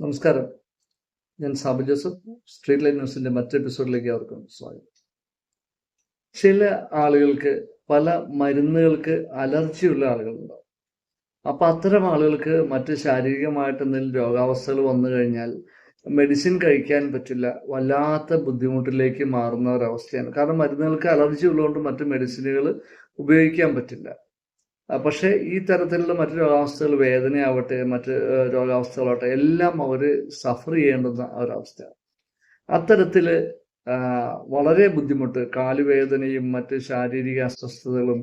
നമസ്കാരം. ഞാൻ Sabu Joseph street line ന്യൂസിന്റെ മറ്റു എപ്പിസോഡിലേക്ക് അവർക്കും സ്വാഗതം. ചില ആളുകൾക്ക് പല മരുന്നുകൾക്ക് അലർജിയുള്ള ആളുകളുണ്ടാവും. അപ്പൊ അത്തരം ആളുകൾക്ക് മറ്റ് ശാരീരികമായിട്ട് എന്തെങ്കിലും രോഗാവസ്ഥകൾ വന്നു കഴിഞ്ഞാൽ മെഡിസിൻ കഴിക്കാൻ പറ്റില്ല വല്ലാത്ത ബുദ്ധിമുട്ടിലേക്ക് മാറുന്ന ഒരവസ്ഥയാണ്. കാരണം മരുന്നുകൾക്ക് അലർജി ഉള്ളതുകൊണ്ട് മറ്റ് മെഡിസിനുകൾ ഉപയോഗിക്കാൻ പറ്റില്ല. പക്ഷേ ഈ തരത്തിലുള്ള മറ്റു രോഗാവസ്ഥകൾ വേദനയാവട്ടെ മറ്റ് രോഗാവസ്ഥകളാവട്ടെ എല്ലാം അവർ സഫർ ചെയ്യേണ്ടുന്ന ഒരവസ്ഥയാണ്. അത്തരത്തിൽ വളരെ ബുദ്ധിമുട്ട് കാലുവേദനയും മറ്റ് ശാരീരിക അസ്വസ്ഥതകളും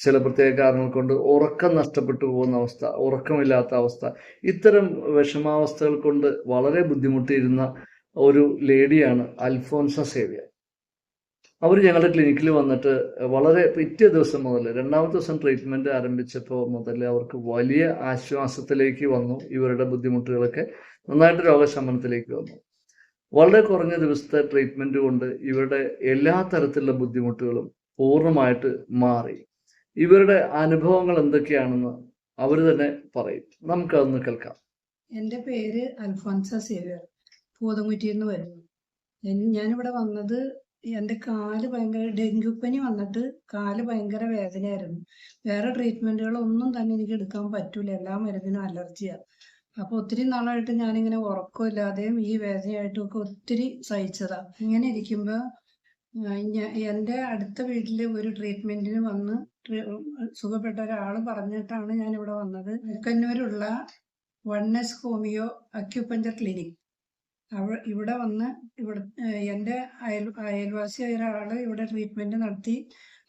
ചില പ്രത്യേക കാരണങ്ങൾ കൊണ്ട് ഉറക്കം നഷ്ടപ്പെട്ടു പോകുന്ന അവസ്ഥ ഉറക്കമില്ലാത്ത അവസ്ഥ ഇത്തരം വിഷമാവസ്ഥകൾ കൊണ്ട് വളരെ ബുദ്ധിമുട്ടിയിരുന്ന ഒരു ലേഡിയാണ് അൽഫോൻസ സേവ്യർ. അവർ ഞങ്ങളുടെ ക്ലിനിക്കിൽ വന്നിട്ട് വളരെ പിറ്റേ ദിവസം മുതൽ രണ്ടാമത്തെ ദിവസം ട്രീറ്റ്മെന്റ് ആരംഭിച്ചപ്പോൾ മുതൽ അവർക്ക് വലിയ ആശ്വാസത്തിലേക്ക് വന്നു ഇവരുടെ ബുദ്ധിമുട്ടുകളൊക്കെ. നന്നായിട്ട് രോഗശമനത്തിലേക്ക് വന്നു. വളരെ കുറഞ്ഞ ദിവസത്തെ ട്രീറ്റ്മെന്റ് കൊണ്ട് ഇവരുടെ എല്ലാ തരത്തിലുള്ള ബുദ്ധിമുട്ടുകളും പൂർണമായിട്ട് മാറി. ഇവരുടെ അനുഭവങ്ങൾ എന്തൊക്കെയാണെന്ന് അവർ തന്നെ പറയും. നമുക്കതൊന്ന് കേൾക്കാം. എന്റെ പേര് അൽഫോൻസ സേവ്യർ പൂതമുറ്റിയിൽ നിന്ന് വരുന്നു. ഞാനിവിടെ വന്നത് എന്റെ കാൽ ഭയങ്കര ഡെങ്കിപ്പനി വന്നിട്ട് കാൽ ഭയങ്കര വേദനയായിരുന്നു. വേറെ ട്രീറ്റ്മെന്റുകളൊന്നും തന്നെ എനിക്ക് എടുക്കാൻ പറ്റൂല. എല്ലാ മരുന്നിനും അലർജിയാണ് അപ്പോൾ ഒത്തിരി നാളായിട്ട് ഞാനിങ്ങനെ ഉറക്കമില്ലാതെയും ഈ വേദനയായിട്ടും ഒക്കെ ഒത്തിരി സഹിച്ചതാണ് ഇങ്ങനെ ഇരിക്കുമ്പോൾ എന്റെ അടുത്ത വീട്ടിൽ ഒരു ട്രീറ്റ്മെന്റിന് വന്ന് സുഖപ്പെട്ട ഒരാൾ പറഞ്ഞിട്ടാണ് ഞാൻ ഇവിടെ വന്നത്. കണ്ണൂരുള്ള വൺനെസ് ഹോമിയോ അക്യുപഞ്ചർ ക്ലിനിക് അവ ഇവിടെ വന്ന് ഇവിടെ എന്റെ അയൽ അയൽവാസിയായ ഒരാൾ ഇവിടെ ട്രീറ്റ്മെന്റ് നടത്തി.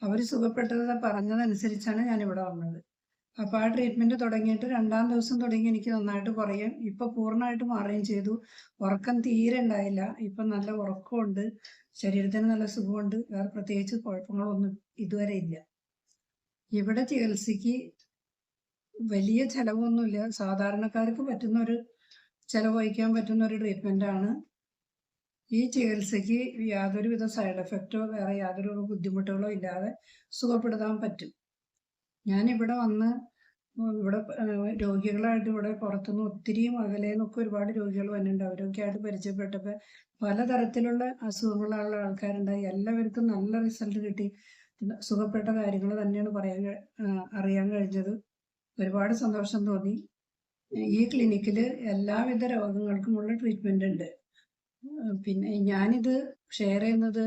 അവർ സുഖപ്പെട്ടത് പറഞ്ഞതനുസരിച്ചാണ് ഞാൻ ഇവിടെ വന്നത്. അപ്പോൾ ആ ട്രീറ്റ്മെന്റ് തുടങ്ങിയിട്ട് രണ്ടാം ദിവസം തുടങ്ങി എനിക്ക് നന്നായിട്ട് കുറയും ഇപ്പോൾ പൂർണമായിട്ട് മാറുകയും ചെയ്തു. ഉറക്കം തീരെ ഉണ്ടായില്ല. ഇപ്പം നല്ല ഉറക്കമുണ്ട്. ശരീരത്തിന് നല്ല സുഖമുണ്ട്. വേറെ പ്രത്യേകിച്ച് കുഴപ്പങ്ങളൊന്നും ഇതുവരെ ഇല്ല. ഇവിടെ ചികിത്സയ്ക്ക് വലിയ ചെലവൊന്നുമില്ല. സാധാരണക്കാർക്ക് പറ്റുന്ന ഒരു ചെലവ് വഹിക്കാൻ പറ്റുന്ന ഒരു ട്രീറ്റ്മെന്റ് ആണ്. ഈ ചികിത്സയ്ക്ക് യാതൊരുവിധ സൈഡ് എഫക്റ്റോ വേറെ യാതൊരു ബുദ്ധിമുട്ടുകളോ ഇല്ലാതെ സുഖപ്പെടുത്താൻ പറ്റും. ഞാൻ ഇവിടെ വന്ന് ഇവിടെ രോഗികളായിട്ട് ഇവിടെ പുറത്തുനിന്ന് ഒത്തിരി അകലെ നിന്നൊക്കെ ഒരുപാട് രോഗികൾ വന്നിട്ടുണ്ട്. അവരൊക്കെ ആയിട്ട് പരിചയപ്പെട്ടപ്പോൾ പലതരത്തിലുള്ള അസുഖങ്ങളുള്ള ആൾക്കാരുണ്ടായി. എല്ലാവർക്കും നല്ല റിസൾട്ട് കിട്ടി. സുഖപ്പെട്ട കാര്യങ്ങൾ തന്നെയാണ് പറയാൻ അറിയാൻ കഴിഞ്ഞത്. ഒരുപാട് സന്തോഷം തോന്നി. ഈ ക്ലിനിക്കിൽ എല്ലാവിധ രോഗങ്ങൾക്കുമുള്ള ട്രീറ്റ്മെന്റ് ഉണ്ട്. പിന്നെ ഞാനിത് ഷെയർ ചെയ്യുന്നത്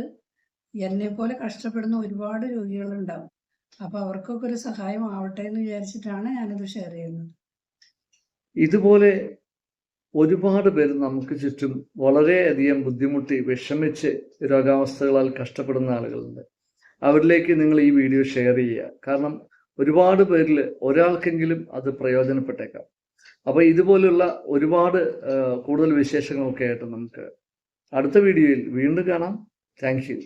എന്നെ പോലെ കഷ്ടപ്പെടുന്ന ഒരുപാട് രോഗികളുണ്ടാവും. അപ്പൊ അവർക്കൊക്കെ ഒരു സഹായം ആവട്ടെ എന്ന് വിചാരിച്ചിട്ടാണ് ഞാനിത് ഷെയർ ചെയ്യുന്നത്. ഇതുപോലെ ഒരുപാട് പേര് നമുക്ക് ചുറ്റും വളരെയധികം ബുദ്ധിമുട്ടി വിഷമിച്ച് രോഗാവസ്ഥകളാൽ കഷ്ടപ്പെടുന്ന ആളുകളുണ്ട്. അവരിലേക്ക് നിങ്ങൾ ഈ വീഡിയോ ഷെയർ ചെയ്യുക. കാരണം ഒരുപാട് പേരിൽ ഒരാൾക്കെങ്കിലും അത് പ്രയോജനപ്പെട്ടേക്കാം. അപ്പൊ ഇതുപോലുള്ള ഒരുപാട് കൂടുതൽ വിശേഷങ്ങളൊക്കെ ആയിട്ട് നമുക്ക് അടുത്ത വീഡിയോയിൽ വീണ്ടും കാണാം. Thank you.